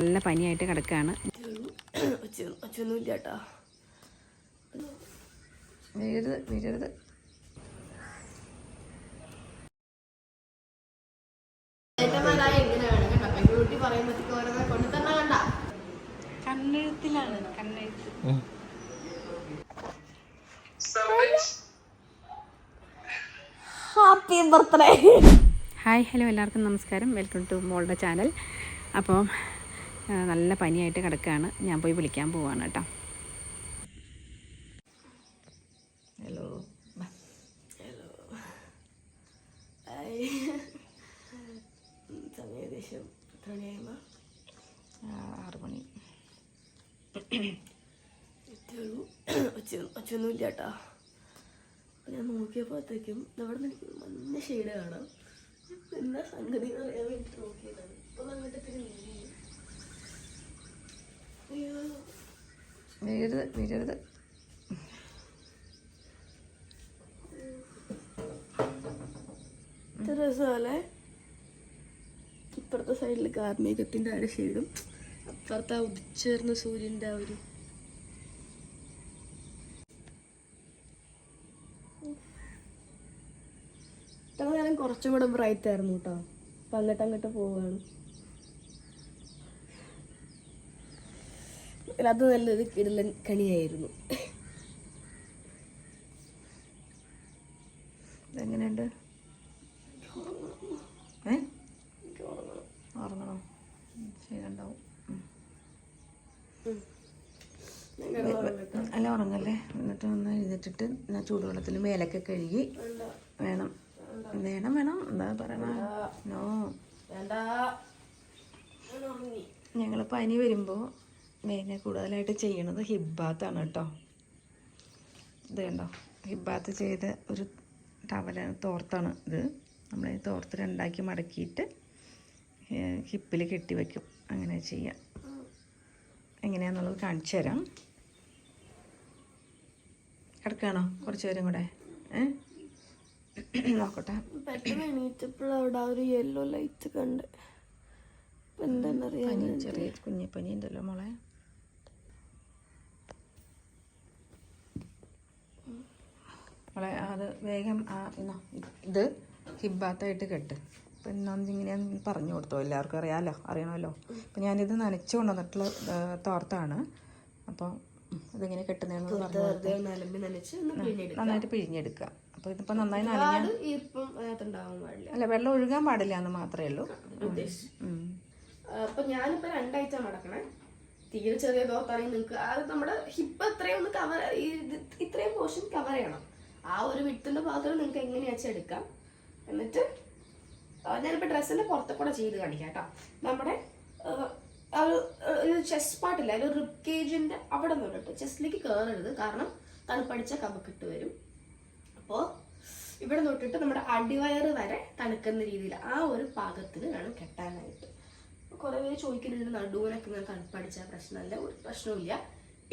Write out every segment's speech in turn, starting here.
നല്ല പനിയായിട്ട് കിടക്കുകയാണ് ഒച്ചൊന്നുമില്ല കേട്ടോ? വീഴരുത് വീഴരുത് കണ്ണെഴുത്തിലാണ് കണ്ണെഴുത്ത്. ഹാപ്പി ബർത്ത്ഡേ ഹായ് ഹലോ എല്ലാവർക്കും നമസ്കാരം. വെൽക്കം ടു മോളുടെ ചാനൽ അപ്പോൾ നല്ല പനിയായിട്ട് കിടക്കുകയാണ് ഞാൻ പോയി വിളിക്കാൻ പോവാണ് കേട്ടോ. ഹലോ സമയം ഏകദേശം എത്ര മണിയാകുമ്പോ ആറ് മണി ഒച്ച ഒച്ചൊന്നുമില്ല കേട്ടോ. ഞാൻ നോക്കിയപ്പോഴത്തേക്കും അവിടെ നിന്ന് മഞ്ഞ ഷെയ്ഡ് കാണാം. എന്താ സംഗതി എന്ന് അറിയാൻ വേണ്ടിയിട്ട് നോക്കിയതാണ് ഇപ്പൊ അങ്ങോട്ട് തിരിഞ്ഞു അയ്യോ വീഴരുത് വീഴരുത് രസമല്ലേ? ഇപ്പുറത്തെ സൈഡിൽ കാർമേഘത്തിന്റെ ആ ഒരു ഷെയ്ഡും അപ്പുറത്തെ ആ ഉദിച്ചേർന്ന സൂര്യന്റെ ആ ഒരു ഇത്ര നേരം കുറച്ചും കൂടെ ബ്രൈറ്റ് ആയിരുന്നു കേട്ടോ. അപ്പൊ അങ്ങോട്ട് അങ്ങോട്ട് പോവാണ് അത് നല്ലൊരു കിടലൻ കണിയായിരുന്നു. എങ്ങനെയുണ്ട് ഏ? ഉറങ്ങണോ. ശരിയുണ്ടാവും അല്ല ഉറങ്ങല്ലേ. എന്നിട്ട് ഒന്ന് എഴുന്നേറ്റിട്ട് ഞാൻ ചൂടുവെള്ളത്തിൽ മേലൊക്കെ കഴുകി വേണം. വേണം വേണം. എന്താ പറയണോ? നോ. ഞങ്ങൾ പനി വരുമ്പോൾ മെയിനെ കൂടുതലായിട്ട് ചെയ്യണത് ഹിബാത്താണ് കേട്ടോ. ഇത് കണ്ടോ? ഹിബാത്ത് ചെയ്ത ഒരു ടവലാണ് തോർത്താണ് ഇത്. നമ്മൾ ഈ തോർത്ത് രണ്ടാക്കി മടക്കിയിട്ട് ഹിപ്പിൽ കെട്ടി വയ്ക്കും അങ്ങനെ ചെയ്യാം. എങ്ങനെയാണെന്നുള്ളത് കാണിച്ചു തരാം. കിടക്കുകയാണോ കുറച്ച് പേരും കൂടെ. നോക്കട്ടെ. പെട്ടെന്ന് എണീറ്റപ്പോൾ അവിടെ ആ ഒരു യെല്ലോ ലൈറ്റ് കണ്ട്. ചെറിയ കുഞ്ഞിപ്പനി ഉണ്ടല്ലോ മോളെ മോളെ അത് വേഗം ഇത് ഹിബാത്തായിട്ട് കെട്ട്. അപ്പം എന്നാന്ന് ഇങ്ങനെ പറഞ്ഞു കൊടുത്തോ എല്ലാവർക്കും അറിയാമല്ലോ അറിയണമല്ലോ. അപ്പം ഞാനിത് നനച്ചു കൊണ്ടുവന്നിട്ടുള്ള തോർത്താണ്. അപ്പോൾ ഇതിങ്ങനെ കെട്ടുന്നതെന്ന് പറഞ്ഞു നന്നായിട്ട് പിഴിഞ്ഞെടുക്കുക അപ്പോൾ ഇതിപ്പോൾ നന്നായി നനഞ്ഞ അല്ല വെള്ളം ഒഴുകാൻ പാടില്ല എന്ന് മാത്രമേ ഉള്ളൂ. അപ്പൊ ഞാനിപ്പോ രണ്ടാഴ്ച മടക്കണേ. തീരെ ചെറിയ തോത്താണെങ്കിൽ നിങ്ങൾക്ക് അത് നമ്മുടെ ഹിപ്പ് അത്രയും ഒന്ന് കവർ ഇത്രയും പോർഷൻ കവർ ചെയ്യണം. ആ ഒരു വിട്ടിന്റെ ഭാഗത്ത് നിങ്ങൾക്ക് എങ്ങനെയാ വെച്ചാൽ എടുക്കാം? എന്നിട്ട് ഞാനിപ്പോൾ ഡ്രസ്സിന്റെ പുറത്തെ കൂടെ ചെയ്ത് കാണിക്കാം കേട്ടോ. നമ്മുടെ ഒരു ചെസ്റ്റ് പാർട്ടില്ല അതിൽ റിബ് കേജിന്റെ അവിടെ നിന്നിട്ട് ചെസ്റ്റിലേക്ക് കയറരുത് കാരണം തണുപ്പടിച്ച കപക്കിട്ട് വരും. അപ്പോൾ ഇവിടെ തൊട്ടിട്ട് നമ്മുടെ അടിവയറ് വരെ തണുക്കുന്ന രീതിയിൽ ആ ഒരു പാകത്തിന് വേണം കെട്ടാനായിട്ട്. കുറെ പേര് ചോദിക്കുന്നുണ്ട് നടുവിനൊക്കെ ഇങ്ങനെ തണുപ്പടിച്ച പ്രശ്നമല്ല? ഒരു പ്രശ്നവുമില്ല.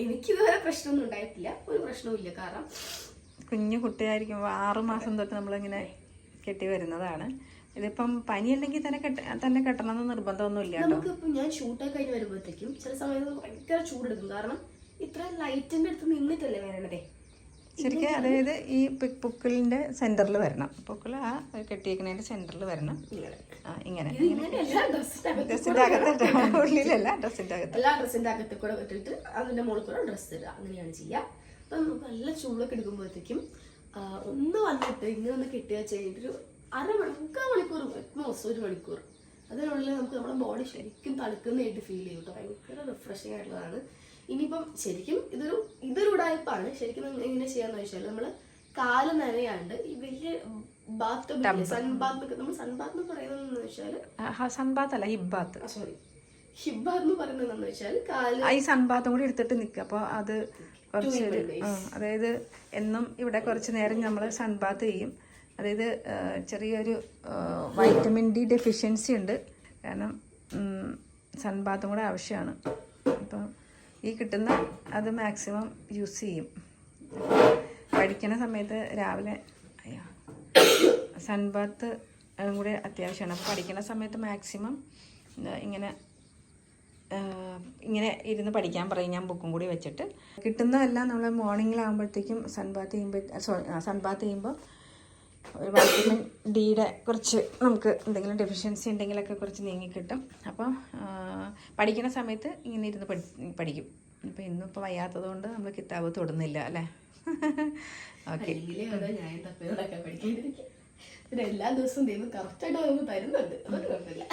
എനിക്കിതുവരെ പ്രശ്നമൊന്നും ഉണ്ടായിട്ടില്ല. ഒരു പ്രശ്നവുമില്ല. കാരണം കുഞ്ഞു കുട്ടിയായിരിക്കുമ്പോൾ ആറു മാസം തൊട്ട് നമ്മളിങ്ങനെ കെട്ടി വരുന്നതാണ്. ഇതിപ്പം പനി ഉണ്ടെങ്കിൽ തന്നെ കെട്ട തന്നെ കെട്ടണമെന്ന് നിർബന്ധമൊന്നുമില്ല കേട്ടോ. നമുക്കിപ്പം ഞാൻ ഷൂട്ടൊക്കെ കഴിഞ്ഞ് വരുമ്പോഴത്തേക്കും ചില സമയത്ത് ഭയങ്കര ചൂടെടുക്കും. കാരണം ഇത്ര ലൈറ്റിന്റെ അടുത്ത് നിന്നിട്ടല്ലേ വരണതേ? ശരിക്കും അതായത് ഈ പുക്കിളിന്റെ സെന്ററിൽ വരണം. പുക്കിൾ ആ കെട്ടിയേക്കുന്നതിന്റെ സെന്ററിൽ വരണം. ഇങ്ങനെ. ഡ്രസ്സിന്റെ അകത്ത് ഉള്ളിലല്ല ഡ്രസ്സിന്റെ അകത്ത്. എല്ലാ ഡ്രസ്സിന്റെ അകത്ത് കൂടെ ഇട്ടിട്ട് അതിന്റെ മുകളിൽ കൂടെ ഡ്രസ്സ് ഇടുക. അങ്ങനെയാണ് ചെയ്യുക. അപ്പം നമുക്ക് നല്ല ചൂടൊക്കെ എടുക്കുമ്പോഴത്തേക്കും ഒന്ന് വന്നിട്ട് ഇങ്ങനെ ഒന്ന് കിട്ടുക ചെയ്യേണ്ടൊരു ഒരു അരമണി മുക്കാൽ മണിക്കൂർ അറ്റ്മോസ്റ്റ് ഒരു മണിക്കൂർ. അതിനുള്ളിൽ നമുക്ക് നമ്മുടെ ബോഡി ശരിക്കും തണുക്കുന്നതായിട്ട് ഫീൽ ചെയ്യും കേട്ടോ. ഭയങ്കര റിഫ്രഷിങ് ആയിട്ടുള്ളതാണ്. ഇനിയിപ്പം ശരിക്കും ഇതൊരു ഇതൊരു ഉടായ്പാണ്. ശരിക്കും എങ്ങനെ ചെയ്യാന്ന് വെച്ചാൽ നമ്മൾ കാൽ നനയാണ്ട് ഈ വലിയ ബാത്ത് സൺബാത്ത് നമ്മൾ സൺബാത്ത് എന്ന് പറയുന്നത് വെച്ചാൽ സൺബാത്ത് അല്ല ഹിബാത്ത് സോറി ഹിബ്ബാത്ത് എന്ന് പറയുന്നത് എന്താണെന്ന് വെച്ചാൽ കാൽ ഈ സൺബാത്തും കൂടി എടുത്തിട്ട് നിൽക്കുക അപ്പോൾ അത് കുറച്ച് ഒരു അതായത് എന്നും ഇവിടെ കുറച്ച് നേരം നമ്മൾ സൺബാത്ത് ചെയ്യും. അതായത് ചെറിയൊരു വൈറ്റമിൻ ഡി ഡെഫിഷ്യൻസി ഉണ്ട്. കാരണം സൺബാത്തും കൂടെ ആവശ്യമാണ്. അപ്പം ഈ കിട്ടുന്ന അത് മാക്സിമം യൂസ് ചെയ്യും. പഠിക്കുന്ന സമയത്ത് രാവിലെ അയ്യോ സൺബാത്ത് അതും കൂടെ അത്യാവശ്യമാണ്. അപ്പോൾ പഠിക്കുന്ന സമയത്ത് മാക്സിമം ഇങ്ങനെ ഇങ്ങനെ ഇരുന്ന് പഠിക്കാൻ പറയും. ഞാൻ ബുക്കും കൂടി വെച്ചിട്ട്. കിട്ടുന്നതെല്ലാം നമ്മൾ മോർണിംഗിലാകുമ്പോഴത്തേക്കും സൺബാത്ത് ചെയ്യുമ്പോൾ സോറി സൺബാത്ത് ചെയ്യുമ്പോൾ ഒരു വൈറ്റമിൻ ഡിയുടെ കുറച്ച് നമുക്ക് എന്തെങ്കിലും ഡെഫിഷ്യൻസി ഉണ്ടെങ്കിലൊക്കെ കുറച്ച് നീങ്ങി കിട്ടും. അപ്പോൾ പഠിക്കുന്ന സമയത്ത് ഇങ്ങനെ ഇരുന്ന് പഠി പഠിക്കും. ഇപ്പോൾ ഇന്നിപ്പോൾ വയ്യാത്തത് കൊണ്ട് നമ്മൾ കിതാബ് തൊടുന്നില്ല അല്ലേ? ഓക്കെ. എല്ലാ ദിവസവും ദൈവം കറക്റ്റായിട്ട് നമുക്ക് തരുന്നുണ്ട്. അതൊരു കുഴപ്പമില്ല.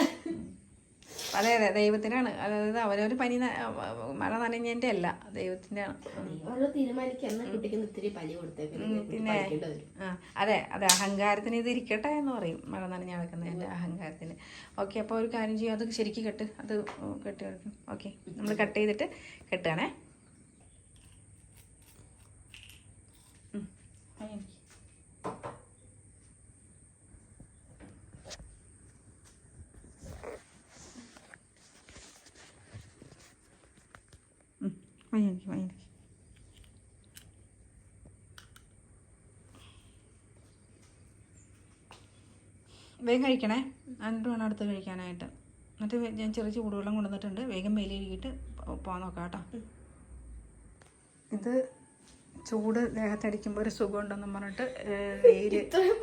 അതെ അതെ ദൈവത്തിനാണ്. അതായത് അവരവർ പനി മഴ നനഞ്ഞതിന്റെ അല്ല ദൈവത്തിന്റെ ആണ് പിന്നെ ആ അതെ അതെ അഹങ്കാരത്തിന് ഇത് ഇരിക്കട്ടെ എന്ന് പറയും. മഴ നനഞ്ഞ് നടക്കുന്നതിന്റെ അഹങ്കാരത്തിന്. ഓക്കെ അപ്പോൾ ഒരു കാര്യം ചെയ്യും അത് ശരിക്കും കെട്ട്. അത് കെട്ടി വെക്കും ഓക്കെ നമ്മൾ കട്ട് ചെയ്തിട്ട് കെട്ടുകയാണേ. ആ, വേഗം കഴിക്കണേ. എന്നിട്ട് വേണം അടുത്ത് കഴിക്കാനായിട്ട്. എന്നിട്ട് ഞാൻ ചെറിയ ചൂടുവെള്ളം കൊണ്ടുവന്നിട്ടുണ്ട്. വേഗം വെയിലിരിക്കിട്ട് പോകാൻ നോക്കാം കേട്ടോ. ഇത് ചൂട് ദേഹത്തടിക്കുമ്പോൾ ഒരു സുഖം ഉണ്ടെന്ന് പറഞ്ഞിട്ട് ഇത്രയും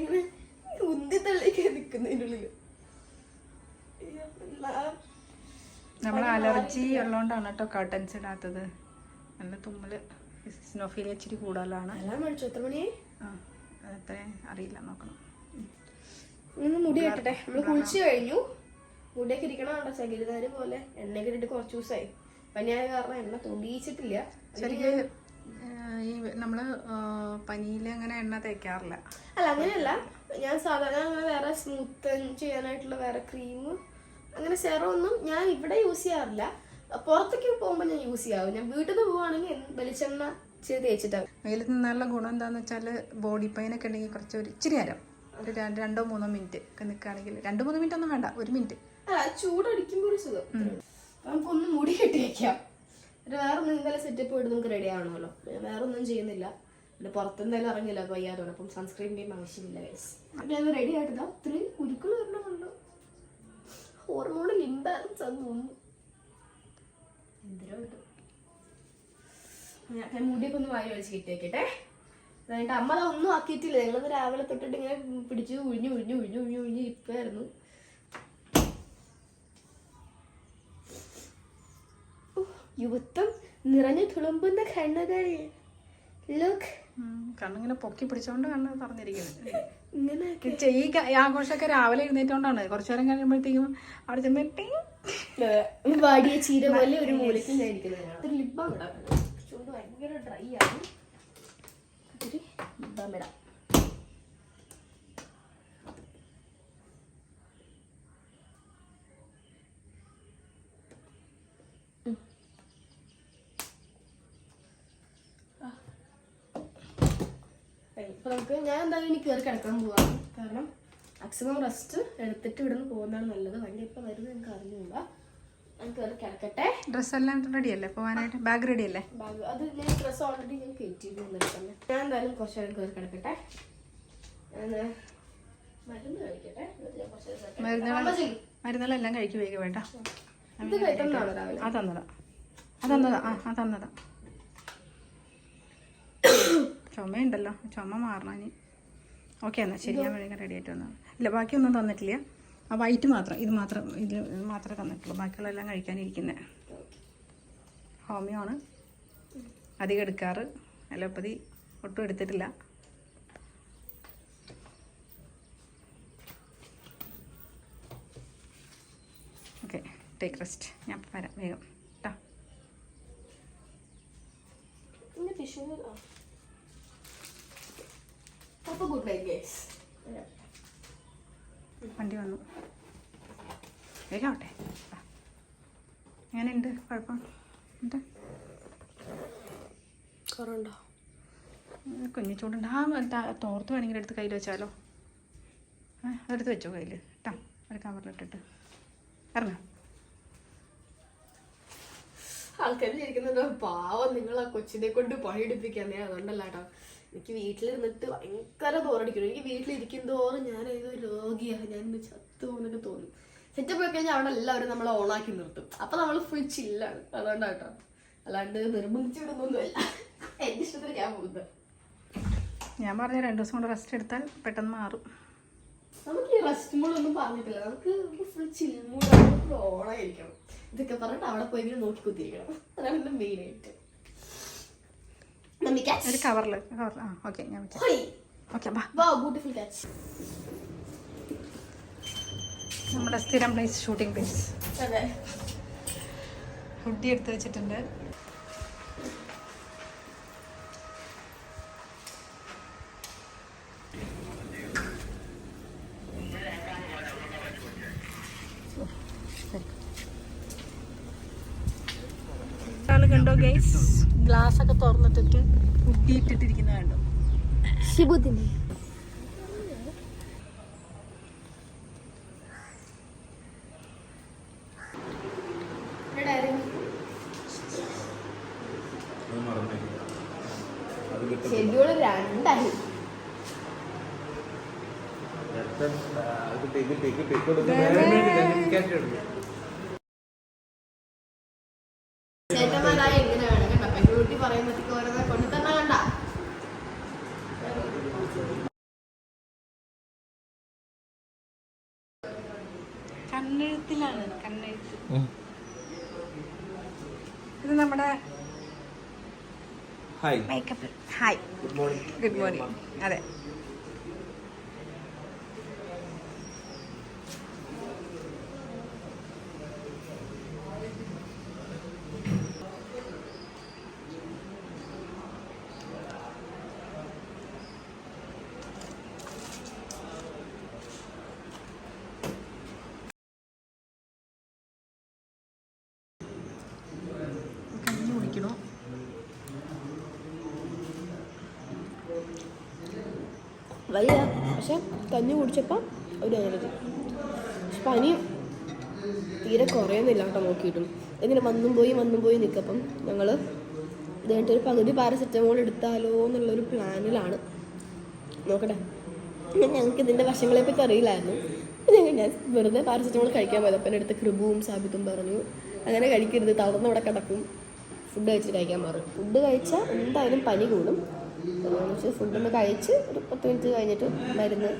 ഇങ്ങനെ ഉന്തി തള്ളിക്കാൻ നിൽക്കുന്നതിനുള്ളിൽ നമ്മൾ അലർജി ഉള്ളതുകൊണ്ടാണ് കേട്ടോ കർട്ടൻസ് ഇടാത്തത്. നല്ല തുമ്മൽ സ്നോഫീൽ ഇച്ചിരി കൂടുതലാണ്. എത്ര മണിയായി? ആ അറിയില്ല നോക്കണം. ഇന്ന് മുടി കെട്ടട്ടെ നമ്മൾ കുളിച്ചു കഴിഞ്ഞു. മുടിയൊക്കെ ഇരിക്കണം കണ്ടോ? ചകിരിതാര് പോലെ എണ്ണയൊക്കെ ഇട്ടിട്ട് കുറച്ച് ദിവസമായി പനിയായ കാരണം എണ്ണ തൊടിയിച്ചിട്ടില്ല ശരിക്കും ഈ നമ്മൾ പനിയിൽ അങ്ങനെ എണ്ണ തേക്കാറില്ല. അല്ല അങ്ങനെയല്ല. ഞാൻ സാധാരണ വേറെ സ്മൂത്ത് ചെയ്യാനായിട്ടുള്ള വേറെ ക്രീം അങ്ങനെ സെറം ഒന്നും ഞാൻ ഇവിടെ യൂസ് ചെയ്യാറില്ല. പുറത്തേക്ക് പോകുമ്പോൾ ഞാൻ യൂസ് ചെയ്യാവും ഞാൻ വീട്ടിൽ നിന്ന് പോവുകയാണെങ്കിൽ വെളിച്ചെണ്ണ ചെയ്ത് തേച്ചിട്ടാവും വെയിലത്ത് നിന്നുള്ള ഗുണം എന്താണെന്ന് വെച്ചാൽ ബോഡി പെയിൻ ഒക്കെ ഉണ്ടെങ്കിൽ കുറച്ച് ഒരു ഇച്ചിരി നേരം ഒരു രണ്ട് മൂന്നോ മിനിറ്റ് ഒക്കെ നിൽക്കുകയാണെങ്കിൽ രണ്ട് മൂന്ന് മിനിറ്റ് ഒന്നും വേണ്ട ഒരു മിനിറ്റ് അല്ല ചൂടടിക്കുമ്പോൾ ഒരു സുഖം. നമുക്കൊന്ന് മുടി കെട്ടി ഒരു വേറെ ഒന്നും ഇന്നലെ സെറ്റപ്പ് ഇട്ട് നമുക്ക് റെഡി ആവണമല്ലോ. വേറെ ഒന്നും ചെയ്യുന്നില്ല. പിന്നെ പുറത്തെന്തായാലും ഇറങ്ങില്ല വയ്യാതോടെ അപ്പം സൺസ്ക്രീൻ ക്രീം ആവശ്യമില്ല ഗൈസ് അപ്പം ഞാൻ റെഡി ആയിട്ടാ ഇതാ. ഇത്രയും കുരുക്കൾ ഹോർമോണിൽ ഇംബാലൻസ് ആണെന്ന് തോന്നുന്നു. എന്തരോ ഞാൻ മുടിയൊക്കെ ഒന്ന് വാരി വലിച്ച് കിട്ടിയേക്കട്ടെ എന്നിട്ട് അമ്മ അതൊന്നും ആക്കിയിട്ടില്ല. ഞങ്ങളത് രാവിലെ തൊട്ടിട്ട് ഇങ്ങനെ പിടിച്ച് ഉഴിഞ്ഞ് ഉഴിഞ്ഞ് ഉഴിഞ്ഞ് ഉഴിഞ്ഞ് ഉഴിഞ്ഞ് ഇരിക്കുമായിരുന്നു യുവത്വം നിറഞ്ഞു തുളുമ്പുന്ന കണ്ണുകൾ. ലുക്ക് കണ്ണിങ്ങനെ പൊക്കി പിടിച്ചോണ്ട് കണ്ണ് പറഞ്ഞിരിക്കുന്നത് ഇങ്ങനെ ഈ ആഘോഷമൊക്കെ രാവിലെ എഴുന്നേറ്റോണ്ടാണ്. കുറച്ചു നേരം കഴിയുമ്പോഴത്തേക്കും അവിടെ ചെന്ന് ടിങ്. വാടിയ ചീര പോലെ ഒരു മൂലയ്ക്ക് ലിബാം ഇടാം ഭയങ്കര ഡ്രൈ ആണ്. ലിബാം ഇടാം ഇപ്പൊ നമുക്ക് ഞാൻ എന്തായാലും ഇനി കയറി കിടക്കാൻ പോവാം കാരണം മാക്സിമം റെസ്റ്റ് എടുത്തിട്ട് ഇവിടുന്ന് പോകുന്നതാണ് നല്ലത്. വണ്ടി ഇപ്പോൾ വരുന്നത് എനിക്ക് അറിഞ്ഞില്ല ഞാൻ കയറി കിടക്കട്ടെ. ഡ്രസ്സെല്ലാം റെഡി അല്ലേ? പോകാനായിട്ട് ബാഗ് റെഡി അല്ലേ? ബാഗ് അത് ഞാൻ ഡ്രസ്സ് ഓൾറെഡി ഞാൻ കയറ്റി ഇന്നലെ ഞാൻ എന്തായാലും കുറച്ച് നേരം കയറി കിടക്കട്ടെ. മരുന്ന് കഴിക്കട്ടെ. മരുന്നുകൾ മരുന്നുകളെല്ലാം കഴിക്കും. അതന്നതാ വേണ്ട ആ തന്നതാ. ആ തന്നതാ. ആ ആ തന്നതാ. ചുമയുണ്ടല്ലോ. ചുമ മാറണം ഓക്കെ എന്നാൽ ശരി. ഞാൻ വേഗം റെഡി ആയിട്ട് വന്നാൽ ഇല്ല ബാക്കിയൊന്നും തന്നിട്ടില്ല. ആ വൈറ്റ് മാത്രം. ഇത് മാത്രം. ഇത് മാത്രമേ തന്നിട്ടുള്ളൂ. ബാക്കിയുള്ളതെല്ലാം കഴിക്കാനിരിക്കുന്നത് ഹോമിയോ ആണ് അധികം എടുക്കാറ്. അലോപ്പതി ഒട്ടും എടുത്തിട്ടില്ല. ഓക്കെ ടേക്ക് റെസ്റ്റ് ഞാൻ വരാം. വേഗം. കേട്ടോ വണ്ടി വന്നു. വരാവട്ടെ. എങ്ങനെയുണ്ട്? കുഴപ്പം? കുറവുണ്ടോ? കുഞ്ഞു ചൂടുണ്ട്. ആ തോർത്ത് വേണമെങ്കിൽ എടുത്ത് കയ്യിൽ വെച്ചാലോ? ഏ അതെടുത്ത് വെച്ചോ കയ്യിൽ. കേട്ടോ ഒരു കവറിലിട്ടിട്ട് ഇറങ്ങാം ആൾക്കാർ ഇരിക്കുന്നുണ്ടോ പാവം നിങ്ങൾ ആ കൊച്ചിനെ കൊണ്ട് പണിയെടുപ്പിക്കാൻ അതുകൊണ്ടല്ല കേട്ടോ എനിക്ക് വീട്ടിലിരുന്നിട്ട് ഭയങ്കര ബോറടിക്കുന്നു എനിക്ക് വീട്ടിലിരിക്കും തോറും ഞാൻ ഏതോ രോഗിയാണ് ഞാൻ ഇന്ന് ചത്തു എന്നൊക്കെ തോന്നും. സെറ്റപ്പ് പോയി കഴിഞ്ഞാൽ അവിടെ എല്ലാവരും നമ്മളെ ഓണാക്കി നിർത്തും. അപ്പൊ നമ്മൾ ഫുൾ ചില്ലാണ് അതുകൊണ്ടാട്ടോ. അല്ലാണ്ട് നിർബന്ധിച്ച് വിടുന്നൊന്നുമല്ല. എന്റെ ഇഷ്ടത്തിന് ഞാൻ പോകുന്നത്. ഞാൻ പറഞ്ഞ രണ്ടു ദിവസം കൊണ്ട് റെസ്റ്റ് എടുത്താൽ പെട്ടെന്ന് മാറും. നമുക്ക് ഈ റെസ്റ്റ് മൂഡൊന്നും പറഞ്ഞിട്ടില്ല. നമുക്ക് ഫുൾ ചിൽ മൂഡാണ് ഫുൾ ഓണായിരിക്കണം ഇതൊക്കെ പറഞ്ഞിട്ട് അവിടെ പോയി നോക്കി കുത്തിയിരിക്കണം അതാണ് മെയിൻ ആയിട്ട് ഒരു കവറിൽ കവറിൽ ആ ഓക്കെ ഞാൻ. ഓക്കെ ബാ. Wow, beautiful catch. നമ്മുടെ സ്ഥിരം പ്ലേസ് ഷൂട്ടിംഗ് പ്ലേസ് അതെ. ഹുഡി എടുത്ത് വെച്ചിട്ടുണ്ട്. കണ്ടോ ഗൈസ് ഗ്ലാസ് ഒക്കെ തുറന്നിട്ടിട്ട് കുട്ടിയിട്ടിട്ടിരിക്കുന്നത് കണ്ടോ? ശിബുദിന്. ഷെഡ്യൂൾ രണ്ടായി. ചേട്ടന്മാരായ എങ്ങനെ വേണം കേട്ടോ പെൺകുട്ടി പറയുമ്പോഴത്തേക്ക് ഓരോന്ന് കൊണ്ടു തന്നെ കണ്ട. കണ്ണെഴുത്തിലാണ് കണ്ണെഴുത്ത്. ഇത് നമ്മുടെ hi makeup hi good morning good morning അതെ. വയ്യ. പക്ഷെ കഞ്ഞി കുടിച്ചപ്പോൾ ഒരു എനർജി. പക്ഷെ പനി തീരെ കുറയുന്നില്ല കേട്ടോ നോക്കിയിട്ടും. ഇങ്ങനെ വന്നും പോയി വന്നും പോയി നിൽക്കപ്പം ഞങ്ങൾ ഇതായിട്ട് ഒരു പകുതി പാരസെറ്റമോൾ എടുത്താലോ എന്നുള്ളൊരു പ്ലാനിലാണ്. നോക്കട്ടെ. ഞങ്ങൾക്ക് ഇതിന്റെ വശങ്ങളെ പറ്റി അറിയില്ലായിരുന്നു. ഞങ്ങൾ ഞാൻ വെറുതെ പാരസെറ്റമോൾ കഴിക്കാൻ പോയത് അപ്പം എന്റെ അടുത്ത് കൃപവും സാബിത്തും പറഞ്ഞു. അങ്ങനെ കഴിക്കരുത് തളർന്ന് ഇവിടെ കിടക്കും. ഫുഡ് കഴിച്ച് കഴിക്കാൻ പറഞ്ഞു ഫുഡ് കഴിച്ചാൽ എന്തായാലും പനി കൂടും. അതുകൊണ്ട് വെച്ച് ഫുഡൊന്ന് കഴിച്ച് ഒരു പത്ത് മിനിറ്റ് കഴിഞ്ഞിട്ട് മരുന്ന്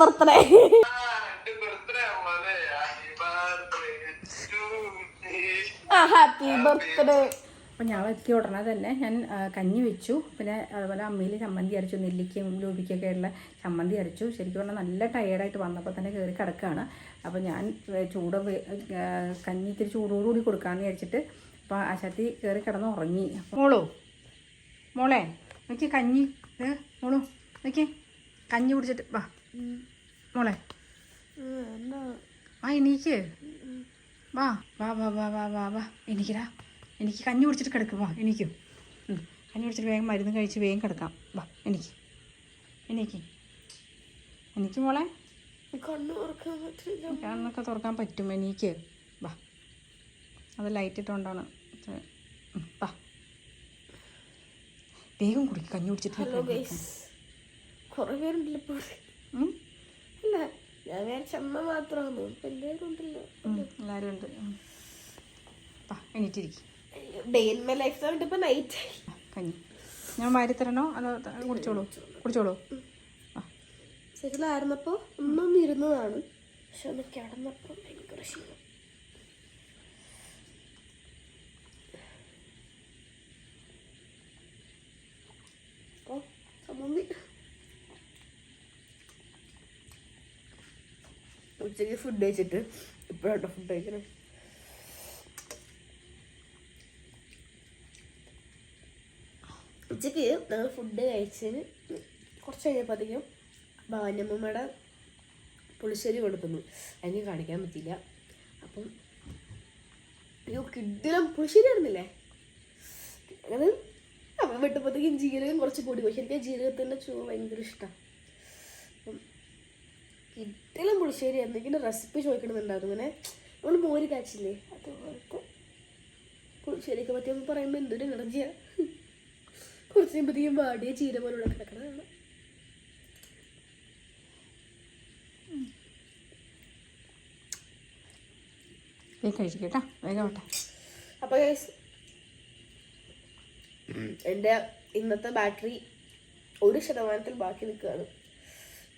ബർത്ത്ഡേ ഹാപ്പി ബർത്ത്ഡേ അപ്പം ഞങ്ങൾ എത്തിയ ഉടനെ തന്നെ ഞാൻ കഞ്ഞി വെച്ചു. പിന്നെ അതുപോലെ അമ്മയിൽ ചമ്മന്തി അരച്ചു നെല്ലിക്കയും ലൂപിക്കൊക്കെ ഉള്ള ചമ്മന്തി അരച്ചു. ശരിക്കും പറഞ്ഞാൽ നല്ല ടയേർഡായിട്ട് വന്നപ്പോൾ തന്നെ കയറി കിടക്കുകയാണ് അപ്പോൾ ഞാൻ ചൂട് കഞ്ഞി ഇത്തിരി ചൂടോടുകൂടി കൊടുക്കാമെന്ന് വിചാരിച്ചിട്ട് അപ്പോൾ അശാത്തി കയറി കിടന്ന് ഉറങ്ങി. മോളോ മോളെ നോക്കി കഞ്ഞി മോളോ മോളു നോക്കി കഞ്ഞി കുടിച്ചിട്ട് വാ. മോളെ. ആ എണീക്ക്. വാ വാ വാ വാ വാ വാ വാ. എനിക്കടാ എനിക്ക് കഞ്ഞി കുടിച്ചിട്ട് കിടക്കും. വാ എനിക്കും കഞ്ഞി കുടിച്ചിട്ട് വേഗം മരുന്ന് കഴിച്ച് വേഗം കിടക്കാം. വാ എനിക്ക് എനിക്ക് എനിക്ക് മോളെ. കണ്ണൊക്കെ തുറക്കാൻ പറ്റും. എനിക്ക് വാ. അത് ലൈറ്റ് ഇട്ടുകൊണ്ടാണ്. വാ. വേഗം കുടിക്കും. കഞ്ഞി കുടിച്ചിട്ട് കുറേ പേരുണ്ടല്ലോ അല്ല ഞാൻ വിചാരിച്ച അമ്മ മാത്രമാണോ. ഇപ്പം എല്ലാവരും ഉണ്ടല്ലോ. എല്ലാവരും ഉണ്ട്. ഉം. വാ എണീറ്റിരിക്കും. ഡേ ഇൻ മൈ ലൈഫ് പറഞ്ഞിട്ട് ഇപ്പം നൈറ്റ് കഞ്ഞി ഞാൻ തരണോ? അതോ കുടിച്ചോളൂ? കുടിച്ചോളൂ? ആ. സെറ്റിലായിരുന്നപ്പോൾ ഒന്നും ഇരുന്നതാണ് പക്ഷെ ഒന്ന് കിടന്നപ്പോൾ ഭയങ്കര ക്ഷീണം ഓ ചമ്മന്തി ഉച്ചയ്ക്ക് ഫുഡ് കഴിച്ചിട്ട് ഇപ്പോഴാണ് ഫുഡ് കഴിക്കണം ഉച്ചയ്ക്ക് ഞങ്ങൾ ഫുഡ് കഴിച്ചതിന് കുറച്ച് കഴിഞ്ഞപ്പോഴത്തേക്കും ഭവാനിയമ്മയുടെ പുളിശ്ശേരി കൊടുക്കുന്നു എനിക്ക് കാണിക്കാൻ പറ്റില്ല അപ്പം അയ്യോ കിഡിലും പുളിശ്ശേരിയായിരുന്നില്ലേ അത് അങ്ങനെ വെട്ടപ്പോഴത്തേക്കും ജീരകം കുറച്ച് കൂടി. പക്ഷെ എനിക്ക് ജീരകത്തിന്റെ ചുവ ഭയങ്കര ഇഷ്ടമാണ് അപ്പം കിഡിലും പുളിശ്ശേരി എന്തെങ്കിലും റെസിപ്പി ചോദിക്കണമെന്നുണ്ടാകും അങ്ങനെ നമ്മൾ മോര് കാച്ചില്ലേ? അതുപോലത്തെ പുളിശ്ശേരിക്ക് പറ്റി നമ്മൾ പറയുമ്പോൾ എന്തൊരു എനർജിയാണ് കുറച്ച് കഴിയുമ്പോഴത്തേക്കും വാടിയ ചീര പോലുള്ള കിടക്കണതാണ് അപ്പൊ കഴിക്കട്ടാ വേഗം വിട്ടെ അപ്പോൾ ഗൈസ് എന്റെ ഇന്നത്തെ ബാറ്ററി ഒരു ശതമാനത്തിൽ ബാക്കി നിൽക്കുകയാണ്.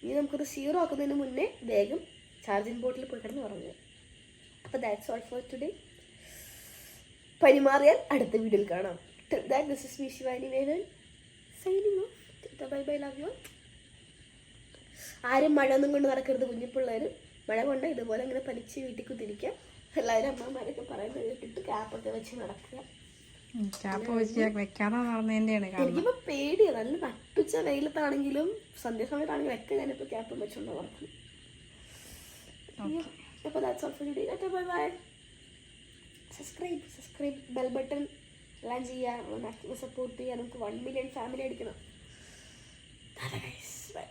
ഇനി നമുക്കത് സീറോ ആക്കുന്നതിന് മുന്നേ വേഗം ചാർജിങ് ബോട്ടിൽ പോയി കിടന്ന് പറഞ്ഞു അപ്പോൾ ദാറ്റ്സ് ഓൾ ഫോർ ടുഡേ പരിമാറിയാൽ അടുത്ത വീഡിയോയിൽ കാണാം. That this is me Shivani Vedan signing off bye bye love you ആരും മഴ ഒന്നും കൊണ്ട് നടക്കരുത് കുഞ്ഞിപ്പിള്ളേർ മഴ കൊണ്ട് ഇതുപോലെ ഇങ്ങനെ പനിച്ച് വീട്ടിൽ കുത്തിരിക്കുക. എല്ലാവരും അമ്മമാരൊക്കെ പറയുന്നത് കേട്ടിട്ട് ക്യാപ്പൊക്കെ വെച്ച് നടക്കുക. ക്യാപ്പ് വെച്ച് വെക്കാതെ നടന്നതിന്റെയാണ് കാരണം. എനിക്കിപ്പോ പേടിയാ. നല്ല നട്ടുച്ച വെയിലത്താണെങ്കിലും സന്ധ്യാസമയത്താണെങ്കിലും ഒക്കെ ഞാനിപ്പോ ക്യാപ്പ് വെച്ചോണ്ട് നടക്കും. അപ്പോൾ that's all for today bye bye subscribe subscribe bell button എല്ലാം ചെയ്യുക മാക്സിമം സപ്പോർട്ട് ചെയ്യുക നമുക്ക് വൺ മില്യൺ ഫാമിലി അടിക്കണം. ബൈ